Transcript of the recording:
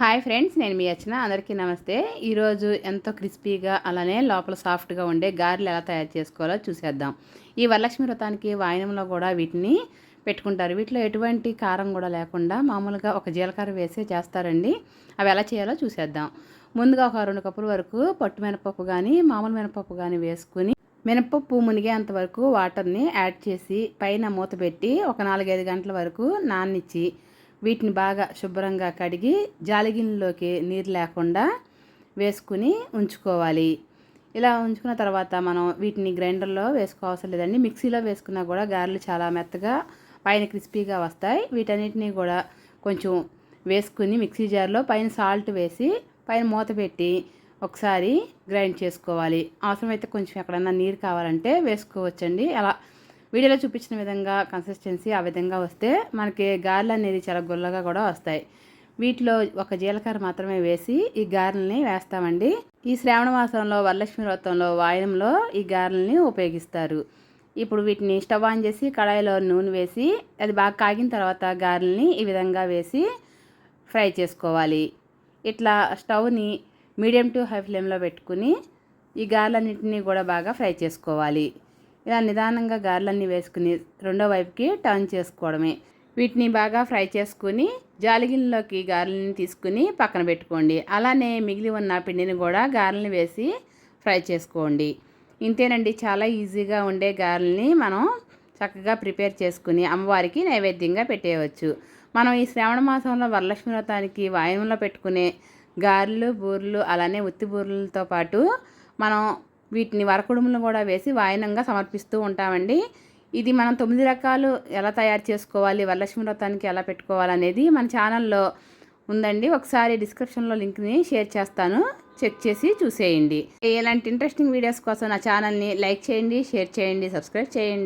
Hi friends నేను మీ అచ్చిన అందరికీ నమస్తే. ఈరోజు ఎంతో క్రిస్పీగా అలానే లోపల సాఫ్ట్గా ఉండే గారెలు ఎలా తయారు చేసుకోవాలో చూసేద్దాం. ఈ వరలక్ష్మి వ్రతానికి వాయనంలో కూడా వీటిని పెట్టుకుంటారు. వీటిలో ఎటువంటి కారం కూడా లేకుండా మామూలుగా ఒక జీలకర్ర వేసి చేస్తారండి. అవి ఎలా చేయాలో చూసేద్దాం. ముందుగా ఒక రెండు కప్పుల వరకు పట్టు మినపప్పు కానీ మామూలు మినపప్పు కానీ వేసుకుని మినపప్పు మునిగేంత వరకు వాటర్ని యాడ్ చేసి పైన మూత పెట్టి ఒక నాలుగైదు గంటల వరకు నాన్నిచ్చి వీటిని బాగా శుభ్రంగా కడిగి జాలిగిన్నెలోకి నీరు లేకుండా వేసుకుని ఉంచుకోవాలి. ఇలా ఉంచుకున్న తర్వాత మనం వీటిని గ్రైండర్లో వేసుకోవాల్సిన లేదండి మిక్సీలో వేసుకున్నా కూడా గారెలు చాలా మెత్తగా పైన క్రిస్పీగా వస్తాయి. వీటన్నిటిని కూడా కొంచెం వేసుకుని మిక్సీ జార్లో పైన సాల్ట్ వేసి పైన మూత పెట్టి ఒకసారి గ్రైండ్ చేసుకోవాలి. అవసరమైతే కొంచెం ఎక్కడన్నా నీరు కావాలంటే వేసుకోవచ్చండి. అలా వీడియోలో చూపించిన విధంగా కన్సిస్టెన్సీ ఆ విధంగా వస్తే మనకి గారెలు అనేది చాలా గుల్లగా కూడా వస్తాయి. వీటిలో ఒక జీలకర్ర మాత్రమే వేసి ఈ గారెల్ని వేస్తామండి. ఈ శ్రావణ మాసంలో వరలక్ష్మి వ్రతంలో వాయనంలో ఈ గారెల్ని ఉపయోగిస్తారు. ఇప్పుడు వీటిని స్టవ్ ఆన్ చేసి కడాయిలో నూనె వేసి అది బాగా కాగిన తర్వాత గారెల్ని ఈ విధంగా వేసి ఫ్రై చేసుకోవాలి. ఇట్లా స్టవ్ని మీడియం టు హై ఫ్లేమ్లో పెట్టుకుని ఈ గారెలన్నింటినీ కూడా బాగా ఫ్రై చేసుకోవాలి. ఇలా నిదానంగా గారెలన్నీ వేసుకుని రెండో వైపుకి టర్న్ చేసుకోవడమే. వీటిని బాగా ఫ్రై చేసుకుని జాలిగిన్నెలోకి గారెలని తీసుకుని పక్కన పెట్టుకోండి. అలానే మిగిలి ఉన్న పిండిని కూడా గారెలని వేసి ఫ్రై చేసుకోండి. ఇంతేనండి. చాలా ఈజీగా ఉండే గారెల్ని మనం చక్కగా ప్రిపేర్ చేసుకుని అమ్మవారికి నైవేద్యంగా పెట్టేయవచ్చు. మనం ఈ శ్రావణ మాసంలో వరలక్ష్మి వ్రతానికి వాయనంలో పెట్టుకునే గారెలు బూరెలు అలానే ఉత్తి బూరెలతో పాటు మనం వీటిని వరకుడుములను కూడా వేసి వాయనంగా సమర్పిస్తూ ఉంటామండి. ఇది మనం తొమ్మిది రకాలు ఎలా తయారు చేసుకోవాలి వరలక్ష్మి వ్రతానికి ఎలా పెట్టుకోవాలనేది మన ఛానల్లో ఉందండి. ఒకసారి డిస్క్రిప్షన్లో లింక్ని షేర్ చేస్తాను. చెక్ చేసి చూసేయండి. ఇలాంటి ఇంట్రెస్టింగ్ వీడియోస్ కోసం నా ఛానల్ని లైక్ చేయండి షేర్ చేయండి సబ్స్క్రైబ్ చేయండి.